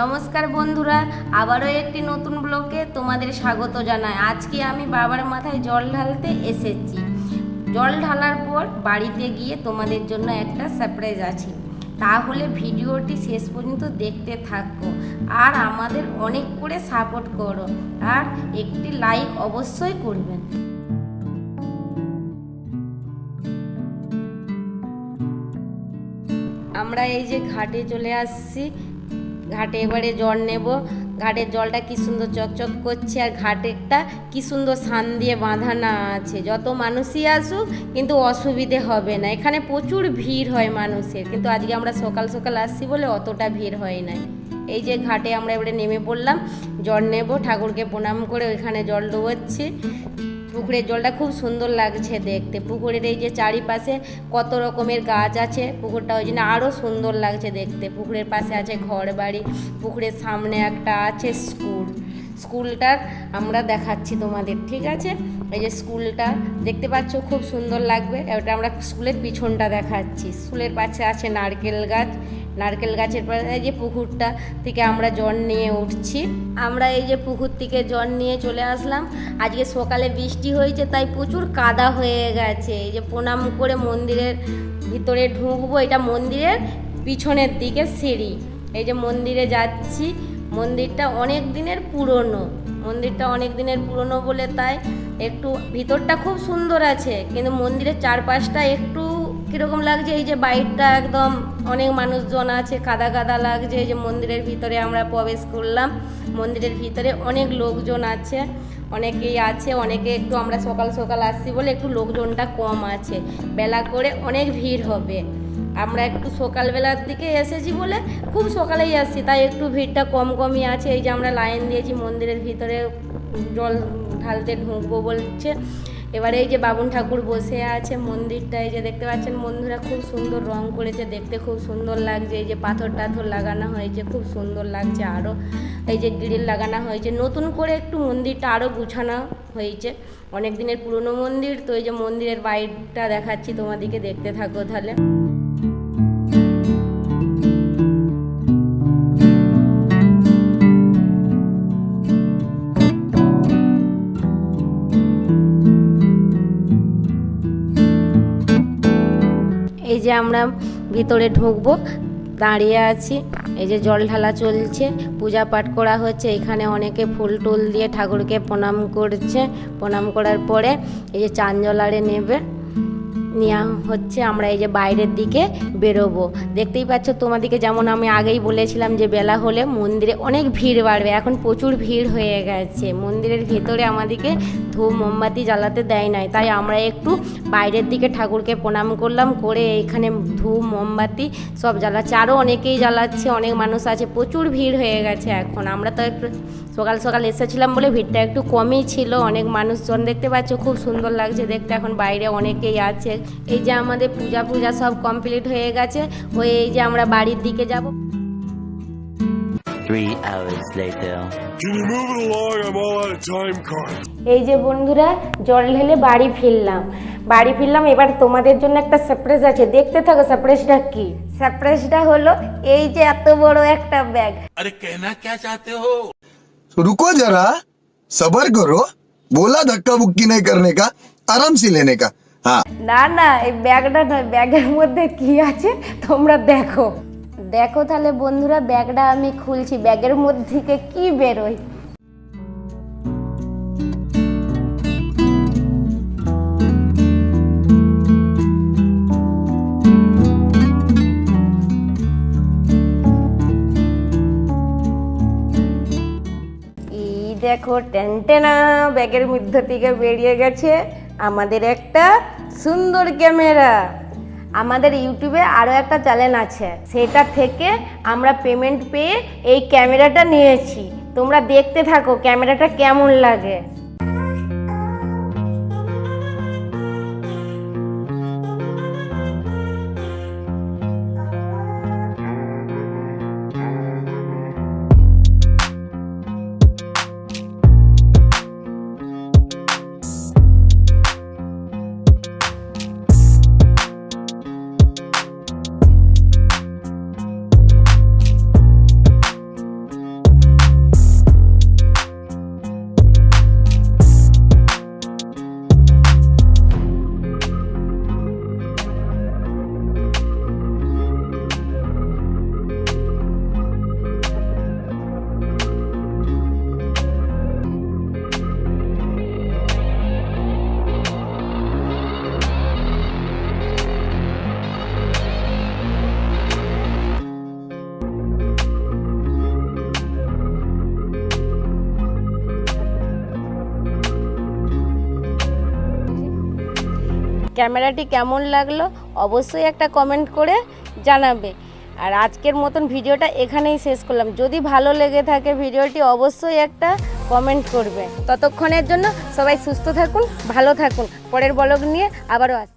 নমস্কার বন্ধুরা, আবারও একটি নতুন ব্লকে তোমাদের স্বাগত জানাই। আজকে আমি বাবার মাথায় জল ঢালতে এসেছি। জল ঢালার পর বাড়িতে গিয়ে তোমাদের জন্য একটা সারপ্রাইজ আছে। তাহলে ভিডিওটি শেষ পর্যন্ত দেখতে থাকো আর আমাদের অনেক করে সাপোর্ট করো আর একটি লাইক অবশ্যই করবেন। আমরা এই যে ঘাটে চলে আসছি। ঘাটে এবারে জল নেব। ঘাটের জলটা কি সুন্দর চকচক করছে আর ঘাটেরটা কি সুন্দর সান দিয়ে বাঁধানো আছে। যত মানুষই আসুক, কিন্তু অসুবিধে হবে না। এখানে প্রচুর ভিড় হয় মানুষের, কিন্তু আজকে আমরা সকাল সকাল আসছি বলে অতটা ভিড় হয় না এই যে ঘাটে আমরা এবারে নেমে পড়লাম, জল নেব, ঠাকুরকে প্রণাম করে ওইখানে জল ডুবোচ্ছি। পুকুরের জলটা খুব সুন্দর লাগছে দেখতে। পুকুরের এই যে চারিপাশে কত রকমের গাছ আছে, পুকুরটা ওই জন্য আরও সুন্দর লাগছে দেখতে। পুকুরের পাশে আছে ঘর বাড়ি পুকুরের সামনে একটা আছে স্কুল। স্কুলটার আমরা দেখাচ্ছি তোমাদের, ঠিক আছে? এই যে স্কুলটা, দেখতে পাচ্ছ খুব সুন্দর লাগবে। ওটা আমরা স্কুলের পিছনটা দেখাচ্ছি। স্কুলের পাশে আছে নারকেল গাছ নারকেল গাছের পাশে যে পুকুরটা থেকে আমরা জল নিয়ে উঠছি। আমরা এই যে পুকুর থেকে জল নিয়ে চলে আসলাম। আজকে সকালে বৃষ্টি হয়েছে, তাই প্রচুর কাদা হয়ে গেছে। এই যে প্রণাম করে মন্দিরের ভিতরে ঢুকবো, এটা মন্দিরের পিছনের দিকে সিঁড়ি। এই যে মন্দিরে যাচ্ছি, মন্দিরটা অনেক দিনের পুরনো। মন্দিরটা অনেক দিনের পুরনো বলে তাই একটু ভিতরটা খুব সুন্দর আছে, কিন্তু মন্দিরের চারপাশটা একটু কীরকম লাগছে, এই যে বাইরটা একদম অনেক মানুষজন আছে কাদা কাদা লাগছে, এই যে মন্দিরের ভিতরে আমরা প্রবেশ করলাম, মন্দিরের ভিতরে অনেক লোকজন আছে, অনেকেই আছে, অনেকে একটু আমরা সকাল সকাল আসছি বলে একটু লোকজনটা কম আছে, বেলা করে অনেক ভিড় হবে। আমরা একটু সকালবেলার দিকে এসেছি বলে খুব সকালেই আসছি, তাই একটু ভিড়টা কম কমই আছে। এই যে আমরা লাইন দিয়েছি, মন্দিরের ভিতরে জল ঢালতে ঢুকবো বলছে। এবারে এই যে বাবুন ঠাকুর বসে আছে মন্দিরটা, এই যে দেখতে পাচ্ছেন বন্ধুরা খুব সুন্দর রং করেছে, দেখতে খুব সুন্দর লাগছে। এই যে পাথর টাথর লাগানো হয়েছে, খুব সুন্দর লাগছে আরও এই যে গ্রিল লাগানো হয়েছে, নতুন করে একটু মন্দিরটা আরও গুছানো হয়েছে। অনেক দিনের পুরনো মন্দির, তো এই যে মন্দিরের বাইরটা দেখাচ্ছি, তোমাদেরকে দেখতে থাকো তাহলে। এই যে আমরা ভিতরে ঢুকবো, দাঁড়িয়ে আছি, এই যে জল ঢালা চলছে, পূজা পাঠ করা হচ্ছে, এখানে অনেকে ফুল টুল দিয়ে ঠাকুরকে প্রণাম করছে, প্রণাম করার পরে এই যে চাঞ্জলারে নেবে। নেওয়া হচ্ছে আমরা এই যে বাইরের দিকে বেরোবো। দেখতেই পাচ্ছ তোমাদেরকে যেমন আমি আগেই বলেছিলাম যে বেলা হলে মন্দিরে অনেক ভিড় বাড়বে, এখন প্রচুর ভিড় হয়ে গেছে। মন্দিরের ভেতরে আমাদেরকে ধূপ মোমবাতি জ্বালাতে দেয় নাই, তাই আমরা একটু বাইরের দিকে ঠাকুরকে প্রণাম করলাম, করে এখানে ধূপ, মোমবাতি সব জ্বালাচ্ছে। আরও অনেকেই জ্বালাচ্ছে, অনেক মানুষ আছে, প্রচুর ভিড় হয়ে গেছে এখন। আমরা তো একটু সকাল সকাল এসেছিলাম বলে ভিড়টা একটু কমই ছিল, অনেক মানুষজন দেখতে পাচ্ছ, খুব সুন্দর লাগছে দেখতে। এখন বাইরে অনেকেই আছে এই যে আমাদের পূজা পূজা সব কমপ্লিট হয়ে গেছে হয়ে এই যে আমরা বাড়ির দিকে যাব Three hours later. Can you move it along? I'm all out of time cards. এই যে বন্ধুরা জল ঢেলে বাড়ি ফিরলাম বাড়ি ফিরলাম এবার তোমাদের জন্য একটা সারপ্রাইজ আছে দেখতে থাকো সারপ্রাইজটা কি সারপ্রাইজটা হলো এই যে এত বড় একটা ব্যাগ अरे कहना क्या चाहते हो तो रुको जरा सबर करो बोला धक्का बुक्की नहीं करने का आराम से लेने का हाँ না না, এই ব্যাগটা নয় ব্যাগের মধ্যে কি আছে তোমরা দেখো। দেখো তাহলে বন্ধুরা, ব্যাগটা আমি খুলছি, ব্যাগের মধ্যে থেকে কি বেরোয়? দেখো টেনটেনা ব্যাগের মধ্যে থেকে বেরিয়ে গেছে আমাদের একটা সুন্দর ক্যামেরা। আমাদের ইউটিউবে আরও একটা চ্যানেল আছে। সেটা থেকে আমরা পেমেন্ট পেয়ে এই ক্যামেরাটা নিয়েছি। তোমরা দেখতে থাকো ক্যামেরাটা কেমন লাগে। ক্যামেরাটি কেমন লাগল অবশ্যই একটা কমেন্ট করে জানাবে। আর আজকের মতন ভিডিওটা এখানেই শেষ করলাম। যদি ভালো লেগে থাকে ভিডিওটি অবশ্যই একটা কমেন্ট করবে। ততক্ষণের জন্য সবাই সুস্থ থাকুন, ভালো থাকুন। পরের ব্লগ নিয়ে আবারও আস